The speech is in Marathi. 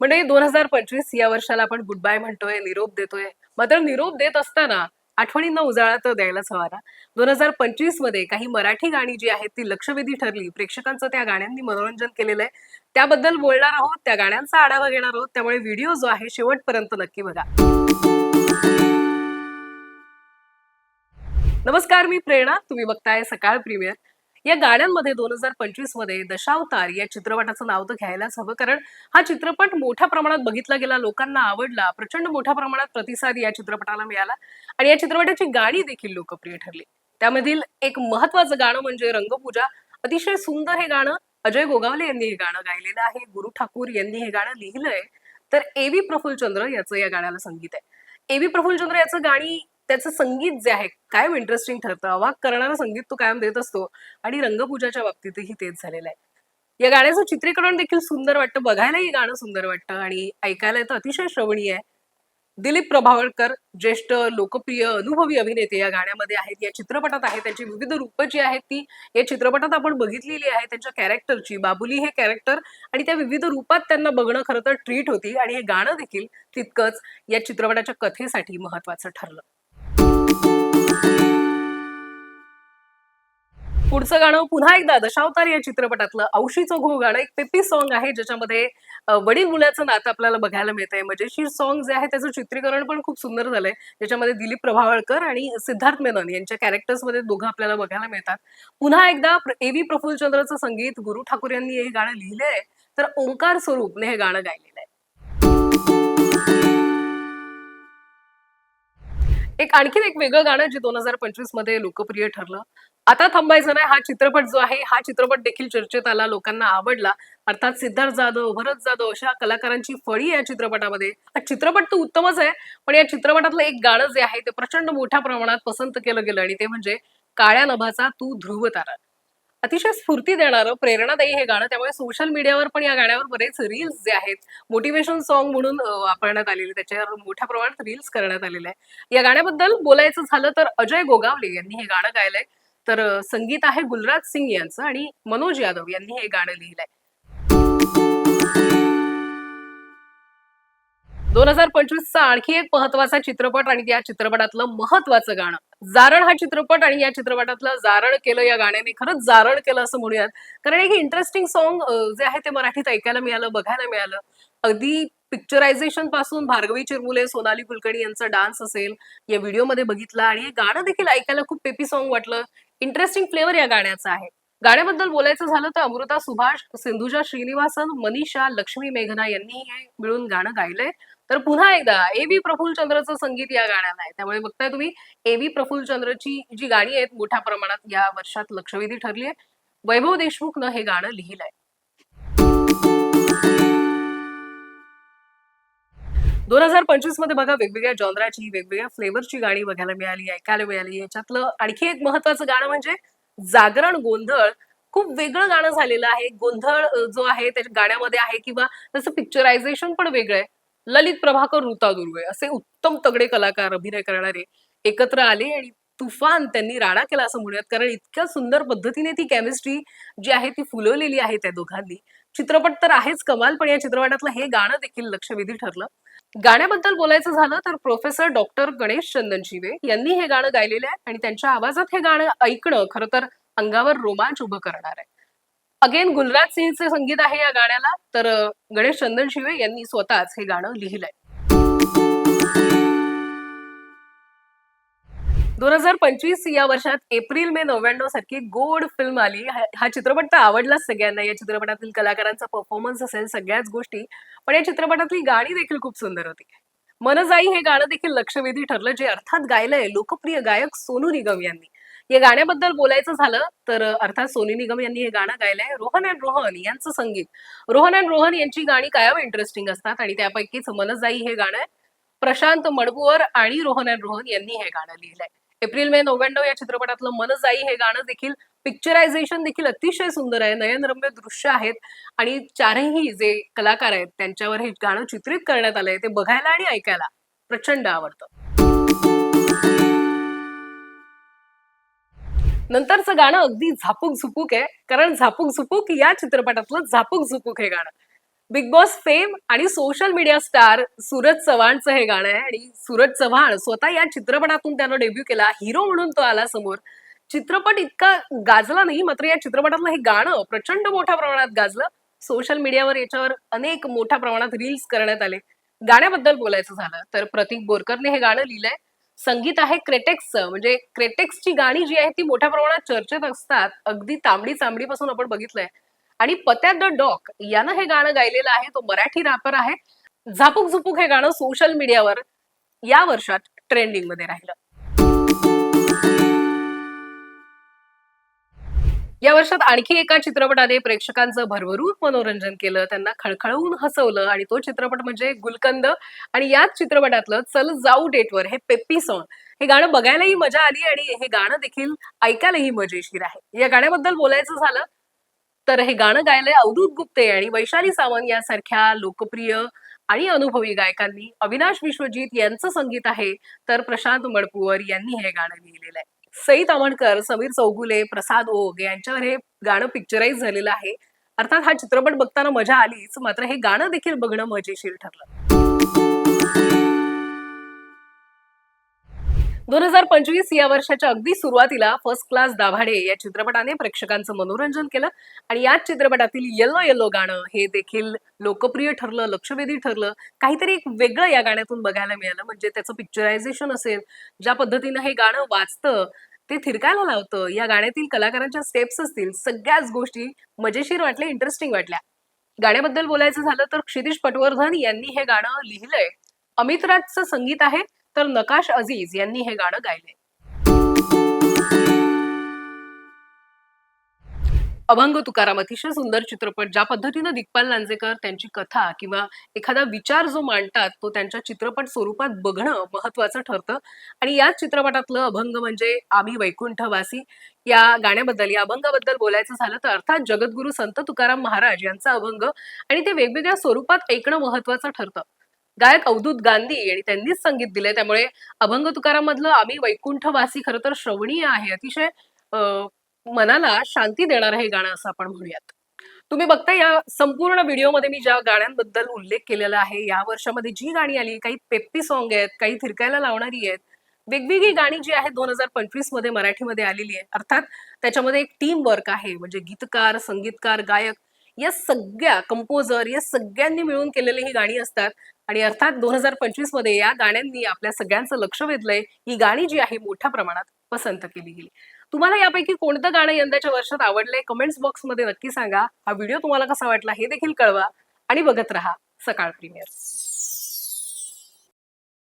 म्हणजे दोन हजार पंचवीस या वर्षाला आपण गुड बाय म्हणतोय निरोप देतोय. मात्र निरोप देत असताना आठवणींना उजाळा तर द्यायलाच हवा ना? दोन हजार पंचवीसमध्ये काही मराठी गाणी जी आहेत ती लक्षवेधी ठरली. प्रेक्षकांचं त्या गाण्यांनी मनोरंजन केलेलं आहे. त्याबद्दल बोलणार आहोत त्या गाण्यांचा आढावा घेणार आहोत. त्यामुळे व्हिडिओ जो आहे शेवटपर्यंत नक्की बघा. नमस्कार मी प्रेरणा. तुम्ही बघताय सकाळ प्रीमियर. या गाण्यांमध्ये दोन हजार पंचवीसमध्ये दशावतार या चित्रपटाचं नाव तर घ्यायलाच हवं कारण हा चित्रपट मोठ्या प्रमाणात बघितला गेला लोकांना आवडला प्रचंड मोठ्या प्रमाणात प्रतिसाद या चित्रपटाला मिळाला आणि या चित्रपटाची गाणी देखील लोकप्रिय ठरली. त्यामधील एक महत्वाचं गाणं म्हणजे रंगपूजा. अतिशय सुंदर हे गाणं अजय गोगावले यांनी हे गाणं गायलेलं आहे गुरु ठाकूर यांनी हे गाणं लिहिलंय. तर ए व्ही प्रफुल्लचंद्र याचं या गाण्याला संगीत आहे. ए व्ही प्रफुल्लचंद्र याचं गाणी त्याचं संगीत जे आहे कायम इंटरेस्टिंग ठरतं. अवाक करणारं संगीत तो कायम देत असतो आणि रंगपूजाच्या बाबतीतही तेच झालेलं आहे. या गाण्याचं चित्रीकरण देखील सुंदर वाटतं. बघायलाही गाणं सुंदर वाटतं आणि ऐकायला तर अतिशय श्रवणीय आहे. दिलीप प्रभावळकर ज्येष्ठ लोकप्रिय अनुभवी अभिनेते या गाण्यामध्ये आहेत. या चित्रपटात आहेत त्यांची विविध रूपं जी आहेत ती या चित्रपटात आपण बघितलेली आहे. त्यांच्या कॅरेक्टरची बाबुली हे कॅरेक्टर आणि त्या विविध रूपात त्यांना बघणं खरं तर ट्रीट होती आणि हे गाणं देखील तितकंच या चित्रपटाच्या कथेसाठी महत्वाचं ठरलं. पुढचं गाणं पुन्हा एकदा दशावतार या चित्रपटातलं औशीचं घो गाणं एक पेपी सॉन्ग आहे ज्याच्यामध्ये वडील मुलाचं नातं आपल्याला बघायला मिळतंय. मजेशीर सॉन्ग जे आहे त्याचं चित्रीकरण पण खूप सुंदर झालंय. ज्याच्यामध्ये दिलीप प्रभावळकर आणि सिद्धार्थ मेनन यांच्या कॅरेक्टर्समध्ये दोघं आपल्याला बघायला मिळतात. पुन्हा एकदा ए व्ही प्रफुल्लचंद्रचं संगीत गुरु ठाकूर यांनी हे गाणं लिहिलंय. तर ओंकार स्वरूपने हे गाणं गायलेलं आहे. एक आणखीन एक वेगळं गाणं जे दोन हजार पंचवीसमध्ये लोकप्रिय ठरलं. आता थांबायचं नाही. हा चित्रपट जो आहे हा चित्रपट देखील चर्चेत आला लोकांना आवडला. अर्थात सिद्धार्थ जाधव भरत जाधव अशा कलाकारांची फळी या चित्रपटामध्ये. हा चित्रपट तर उत्तमच आहे पण या चित्रपटातलं एक गाणं जे आहे ते प्रचंड मोठ्या प्रमाणात पसंत केलं गेलं आणि ते म्हणजे काळ्या नभाचा तू ध्रुव तारा. अतिशय स्फूर्ती देणारं प्रेरणादायी हे गाणं. त्यामुळे सोशल मीडियावर पण या गाण्यावर बरेच रील्स जे आहेत मोटिवेशन सॉन्ग म्हणून वापरण्यात आलेले. त्याच्यावर मोठ्या प्रमाणात रील्स करण्यात आलेले. आहे या गाण्याबद्दल बोलायचं झालं तर अजय गोगावले यांनी हे गाणं गायलंय. तर संगीत आहे गुलराज सिंग यांचं आणि मनोज यादव यांनी हे गाणं लिहिलंय. दोन हजार पंचवीसचा आणखी एक महत्त्वाचा चित्रपट आणि या चित्रपटातलं महत्वाचं गाणं. जारण हा चित्रपट आणि या चित्रपटातलं जारण केलं या गाण्याने खरंच जारण केलं असं म्हणूयात. कारण एक इंटरेस्टिंग सॉन्ग जे आहे ते मराठीत ऐकायला मिळालं बघायला मिळालं. अगदी पिक्चरायझेशनपासून भार्गवी चिरमुले सोनाली कुलकर्णी यांचा डान्स असेल या व्हिडिओमध्ये बघितला आणि हे गाणं देखील ऐकायला खूप पेपी सॉन्ग वाटलं. इंटरेस्टिंग फ्लेवर या गाण्याचा आहे. गाण्याबद्दल बोलायचं झालं तर अमृता सुभाष सिंधुजा श्रीनिवासन मनीषा लक्ष्मी मेघना यांनी हे मिळून गाणं गायलंय. तर पुन्हा एकदा ए प्रफुल प्रफुल्लचंद्रचं संगीत या गाण्याला आहे. त्यामुळे बघताय तुम्ही ए व्ही प्रफुल्लचंद्रची जी गाणी आहेत मोठ्या प्रमाणात या वर्षात लक्षवेधी ठरली आहे वैभव देशमुखनं हे गाणं लिहिलंय. दोन हजार पंचवीसमध्ये बघा वेगवेगळ्या जॉनराची वेगवेगळ्या फ्लेवरची गाणी बघायला मिळाली ऐकायला मिळाली. याच्यातलं आणखी एक महत्वाचं गाणं म्हणजे जागरण गोंधळ. खूप वेगळं गाणं झालेलं आहे. गोंधळ जो आहे त्याच्या गाण्यामध्ये आहे किंवा त्याचं पिक्चरायझेशन पण वेगळं आहे. ललित प्रभाकर ऋता दुर्वे असे उत्तम तगडे कलाकार अभिनय करणारे एकत्र आले आणि तुफान त्यांनी राडा केला असं म्हणूयात. कारण इतक्या सुंदर पद्धतीने ती केमिस्ट्री जी आहे ती फुलवलेली आहे त्या दोघांनी. चित्रपट तर आहेच कमाल पण या चित्रपटातलं हे गाणं देखील लक्षवेधी ठरलं. गाण्याबद्दल बोलायचं झालं तर प्रोफेसर डॉक्टर गणेश चंदन शिवे यांनी हे गाणं गायलेलं आहे आणि त्यांच्या आवाजात हे गाणं ऐकणं खरं तर अंगावर रोमांच उभं करणार आहे. अगेन गुलराज सिंगचे संगीत आहे या गाण्याला तर गणेश चंदन शिवे यांनी स्वतःच हे गाणं लिहिलंय. दोन हजार पंचवीस या वर्षात एप्रिल मे नव्याण्णव सारखी गोड फिल्म आली. हा चित्रपट तर आवडलाच सगळ्यांना. या चित्रपटातील कलाकारांचा परफॉर्मन्स असेल सगळ्याच गोष्टी पण या चित्रपटातली गाणी देखील खूप सुंदर होती. मनजाई हे गाणं देखील लक्षवेधी ठरलं जे अर्थात गायलंय लोकप्रिय गायक सोनू निगम यांनी. या गाण्याबद्दल बोलायचं झालं तर अर्थात सोनू निगम यांनी हे गाणं गायलंय रोहन अँड रोहन यांचं संगीत. रोहन अँड रोहन यांची गाणी कायम इंटरेस्टिंग असतात आणि त्यापैकीच मनजाई हे गाणं प्रशांत मडबुवर आणि रोहन अँड रोहन यांनी हे गाणं लिहिलंय. एप्रिल मे नव्याण्णव या चित्रपटातलं मनजाई हे गाणं देखील पिक्चरायझेशन देखील अतिशय सुंदर आहे. नयनरम्य दृश्य आहेत. आणि चारही जे कलाकार आहेत त्यांच्यावर हे गाणं चित्रित करण्यात आलंय. ते बघायला आणि ऐकायला प्रचंड आवडतं. नंतरचं गाणं अगदी झापूक झुपूक आहे. कारण झापूक झुपूक या चित्रपटातलं झापूक झुपूक हे गाणं. बिग बॉस फेम आणि सोशल मीडिया स्टार सूरज चव्हाणचं हे गाणं आहे. आणि सूरज चव्हाण स्वतः या चित्रपटातून त्यानं डेब्यू केला. हिरो म्हणून तो आला समोर. चित्रपट इतका गाजला नाही मात्र या चित्रपटातलं हे गाणं प्रचंड मोठ्या प्रमाणात गाजलं. सोशल मीडियावर याच्यावर अनेक मोठ्या प्रमाणात रील्स करण्यात आले. गाण्याबद्दल बोलायचं झालं तर प्रतीक बोरकरने हे गाणं लिहिलंय. संगीत आहे क्रेटेक्सचं. म्हणजे क्रेटेक्सची गाणी जी आहेत ती मोठ्या प्रमाणात चर्चेत असतात. अगदी तांबडी चांबडीपासून आपण बघितलंय. आणि पत्या द डॉक यानं हे गाणं गायलेलं आहे तो मराठी रॅपर आहे. झापूक झुपूक हे गाणं सोशल मीडियावर या वर्षात ट्रेंडिंगमध्ये राहिलं. या वर्षात आणखी एका चित्रपटाने प्रेक्षकांचं भरभरून मनोरंजन केलं त्यांना खळखळवून हसवलं आणि तो चित्रपट म्हणजे गुलकंद. आणि याच चित्रपटातलं चल जाऊ डेटवर हे पेप्पी सॉंग हे गाणं बघायलाही मजा आली आणि हे गाणं देखील ऐकायलाही मजेशीर आहे. या गाण्याबद्दल बोलायचं झालं तर हे गाणं गायलंय अवधूत गुप्ते आणि वैशाली सावंत यासारख्या लोकप्रिय आणि अनुभवी गायकांनी. अविनाश विश्वजीत यांचं संगीत आहे तर प्रशांत मडपूवर यांनी हे गाणं लिहिलेलं आहे सई तामणकर समीर चौगुले प्रसाद ओग यांच्यावर हे गाणं पिक्चराईज झालेलं आहे. अर्थात हा चित्रपट बघताना मजा आलीच मात्र हे गाणं देखील बघणं मजेशीर ठरलं. दोन हजार पंचवीस या वर्षाच्या अगदी सुरुवातीला फर्स्ट क्लास दाभाडे या चित्रपटाने प्रेक्षकांचं मनोरंजन केलं आणि याच चित्रपटातील येल्लो येल्लो गाणं हे देखील लोकप्रिय ठरलं लक्षवेधी ठरलं. काहीतरी एक वेगळं या गाण्यातून बघायला मिळालं. म्हणजे त्याचं पिक्चरायझेशन असेल ज्या पद्धतीनं हे गाणं वाचतं ते थिरकायला लावतं. या गाण्यातील कलाकारांच्या स्टेप्स असतील सगळ्याच गोष्टी मजेशीर वाटल्या इंटरेस्टिंग वाटल्या. गाण्याबद्दल बोलायचं झालं तर क्षितिश पटवर्धन यांनी हे गाणं लिहिलंय. अमित राजचं संगीत आहे. तर नकाश अझीज यांनी हे गाणं गायले अभंग तुकाराम अतिशय सुंदर चित्रपट ज्या पद्धतीनं दिग्पाल लांजेकर त्यांची कथा किंवा एखादा विचार जो मांडतात तो त्यांच्या चित्रपट स्वरूपात बघणं महत्वाचं ठरतं. आणि याच चित्रपटातलं अभंग म्हणजे आम्ही वैकुंठवासी. या गाण्याबद्दल या अभंगाबद्दल बोलायचं झालं तर अर्थात जगद्गुरु संत तुकाराम महाराज यांचा अभंग. आणि ते वेगवेगळ्या स्वरूपात ऐकणं महत्वाचं ठरतं. गायक अवधूत गांधी आणि त्यांनीच संगीत दिले त्यामुळे अभंग तुकाराम मधलं आम्ही वैकुंठवासी खरं तर श्रवणीय आहे. अतिशय मनाला शांती देणार हे गाणं असं आपण म्हणूयात. तुम्ही बघता या संपूर्ण व्हिडिओमध्ये मी ज्या गाण्यांबद्दल उल्लेख केलेला आहे या वर्षामध्ये जी गाणी आली काही पेप्पी सॉन्ग आहेत काही थिरकायला लावणारी आहेत. वेगवेगळी गाणी जी आहेत दोन हजार पंचवीसमध्ये मराठीमध्ये आलेली आहे अर्थात त्याच्यामध्ये एक टीम वर्क आहे म्हणजे गीतकार संगीतकार गायक या सगळ्या कंपोजर या सगळ्यांनी मिळून केलेली ही गाणी असतात. आणि अर्थात दोन हजार पंचवीसमध्ये या गाण्यांनी आपल्या सगळ्यांचं लक्ष वेधलंय. ही गाणी जी आहे मोठ्या प्रमाणात पसंत केली गेली. तुम्हाला यापैकी कोणतं गाणं यंदाच्या वर्षात आवडलंय? कमेंट्स बॉक्समध्ये नक्की सांगा. हा व्हिडिओ तुम्हाला कसा वाटला हे देखील कळवा. आणि बघत राहा सकाळ प्रीमियर